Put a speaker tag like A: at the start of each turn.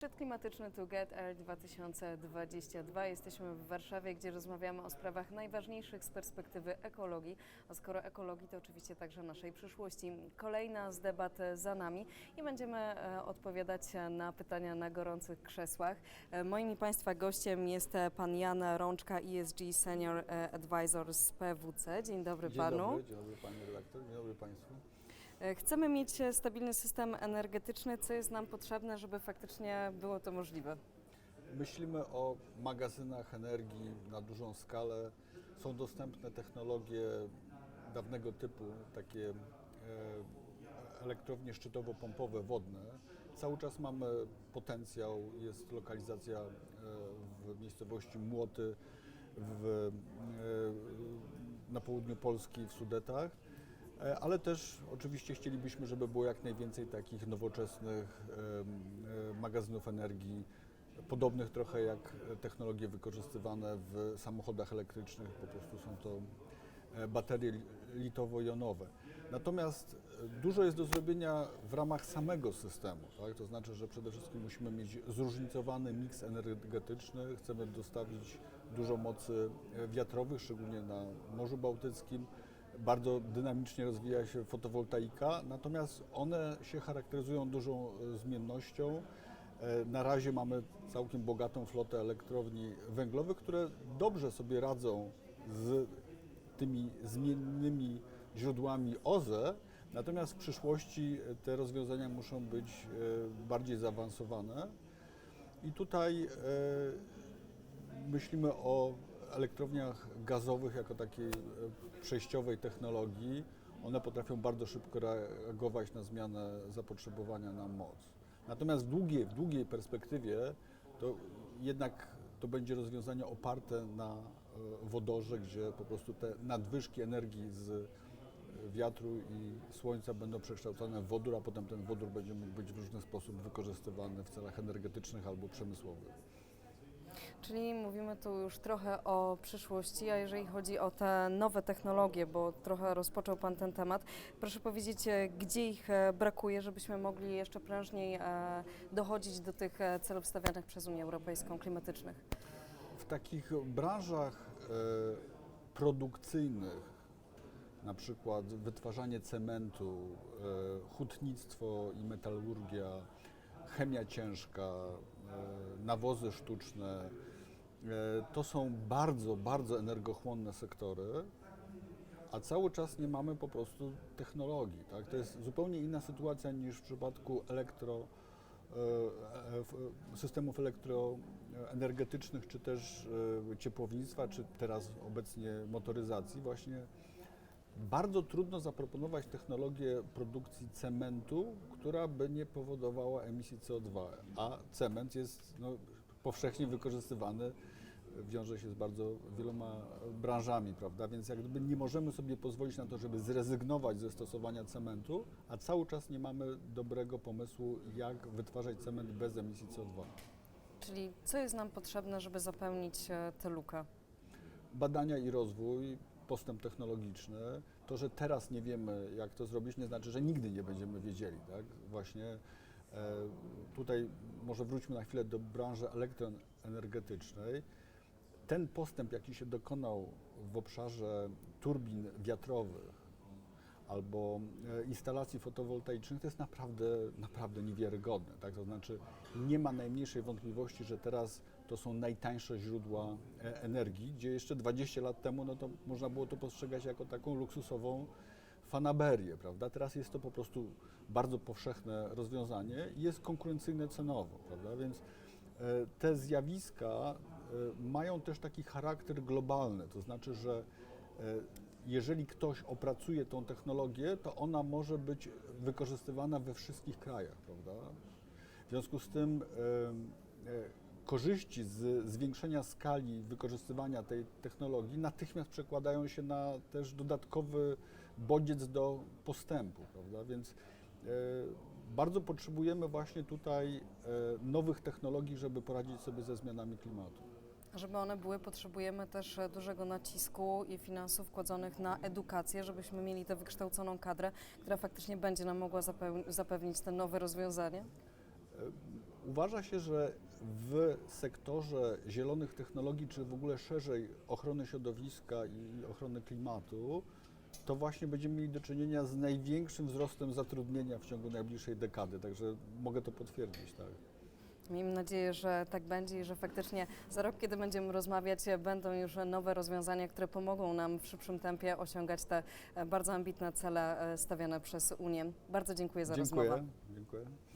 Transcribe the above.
A: Szczyt klimatyczny To Get Air 2022. Jesteśmy w Warszawie, gdzie rozmawiamy o sprawach najważniejszych z perspektywy ekologii. A skoro ekologii, to oczywiście także naszej przyszłości. Kolejna z debat za nami i będziemy e, odpowiadać na pytania na gorących krzesłach. E, Moim i Państwa gościem jest e, pan Jan Rączka, ESG Senior Advisor z PWC. Dzień dobry
B: Dzień
A: panu.
B: dobry, dzień dobry panie redaktor, dzień dobry państwu.
A: E, Chcemy mieć e, stabilny system energetyczny. Co jest nam potrzebne, żeby faktycznie było to możliwe?
B: Myślimy o magazynach energii na dużą skalę. Są dostępne technologie dawnego typu, takie e, elektrownie szczytowo-pompowe wodne. Cały czas mamy potencjał, jest lokalizacja w miejscowości Młoty w, na południu Polski w Sudetach. E, Ale też oczywiście chcielibyśmy, żeby było jak najwięcej takich nowoczesnych e, magazynów energii, podobnych trochę jak technologie wykorzystywane w samochodach elektrycznych, po prostu są to e, baterie li- litowo-jonowe. Natomiast dużo jest do zrobienia w ramach samego systemu, tak? to znaczy, że przede wszystkim musimy mieć zróżnicowany miks energetyczny, chcemy dostawić dużo mocy wiatrowych, szczególnie na Morzu Bałtyckim. Bardzo dynamicznie rozwija się fotowoltaika, natomiast one się charakteryzują dużą e, zmiennością. E, Na razie mamy całkiem bogatą flotę elektrowni węglowych, które dobrze sobie radzą z tymi zmiennymi źródłami OZE, natomiast w przyszłości te rozwiązania muszą być e, bardziej zaawansowane. I tutaj e, myślimy o elektrowniach gazowych jako takiej e, przejściowej technologii. One potrafią bardzo szybko reagować na zmianę zapotrzebowania na moc. Natomiast w długiej, w długiej perspektywie to jednak to będzie rozwiązanie oparte na e, wodorze, gdzie po prostu te nadwyżki energii z e, wiatru i słońca będą przekształcane w wodór, a potem ten wodór będzie mógł być w różny sposób wykorzystywany w celach energetycznych albo przemysłowych.
A: Czyli mówimy tu już trochę o przyszłości, a jeżeli chodzi o te nowe technologie, bo trochę rozpoczął Pan ten temat, proszę powiedzieć, e, gdzie ich e, brakuje, żebyśmy mogli jeszcze prężniej e, dochodzić do tych celów stawianych przez Unię Europejską klimatycznych.
B: W takich branżach produkcyjnych, na przykład wytwarzanie cementu, hutnictwo i metalurgia, chemia ciężka, nawozy sztuczne, e, to są bardzo, bardzo energochłonne sektory, a cały czas nie mamy po prostu technologii. Tak? To jest zupełnie inna sytuacja niż w przypadku elektro, e, e, systemów elektroenergetycznych, czy też e, ciepłownictwa, czy teraz obecnie motoryzacji. Właśnie bardzo trudno zaproponować technologię produkcji cementu, która by nie powodowała emisji CO2, a cement jest no, powszechnie wykorzystywany, wiąże się z bardzo wieloma branżami, prawda? Więc jak gdyby nie możemy sobie pozwolić na to, żeby zrezygnować ze stosowania cementu, a cały czas nie mamy dobrego pomysłu, jak wytwarzać cement bez emisji CO2.
A: Czyli co jest nam potrzebne, żeby zapełnić e, tę lukę?
B: badania i rozwój, postęp technologiczny. To, że teraz nie wiemy, jak to zrobić, nie znaczy, że nigdy nie będziemy wiedzieli. Tak? Właśnie e, tutaj może wróćmy na chwilę do branży elektroenergetycznej. Ten postęp, jaki się dokonał w obszarze turbin wiatrowych albo e, instalacji fotowoltaicznych, to jest naprawdę, naprawdę niewiarygodne. Tak? To znaczy nie ma najmniejszej wątpliwości, że teraz to są najtańsze źródła e, energii, gdzie jeszcze 20 lat temu no to można było to postrzegać jako taką luksusową fanaberię, prawda? Teraz jest to po prostu bardzo powszechne rozwiązanie i jest konkurencyjne cenowo, prawda? Więc e, te zjawiska mają też taki charakter globalny, to znaczy, że jeżeli ktoś opracuje tą technologię, to ona może być wykorzystywana we wszystkich krajach, prawda? W związku z tym e, korzyści z zwiększenia skali wykorzystywania tej technologii natychmiast przekładają się na też dodatkowy bodziec do postępu, prawda? Więc e, bardzo potrzebujemy właśnie tutaj e, nowych technologii, żeby poradzić sobie ze zmianami klimatu.
A: Żeby one były, potrzebujemy też e, dużego nacisku i finansów kładzonych na edukację, żebyśmy mieli tę wykształconą kadrę, która faktycznie będzie nam mogła zapewnić te nowe rozwiązania.
B: E, Uważa się, że w sektorze zielonych technologii, czy w ogóle szerzej ochrony środowiska i ochrony klimatu, to właśnie będziemy mieli do czynienia z największym wzrostem zatrudnienia w ciągu najbliższej dekady. Także mogę to potwierdzić, tak.
A: Miejmy nadzieję, że tak będzie i że faktycznie za rok, kiedy będziemy rozmawiać, będą już nowe rozwiązania, które pomogą nam w szybszym tempie osiągać te e, bardzo ambitne cele e, stawiane przez Unię. Bardzo dziękuję za
B: Dziękuję.
A: rozmowę.
B: Dziękuję.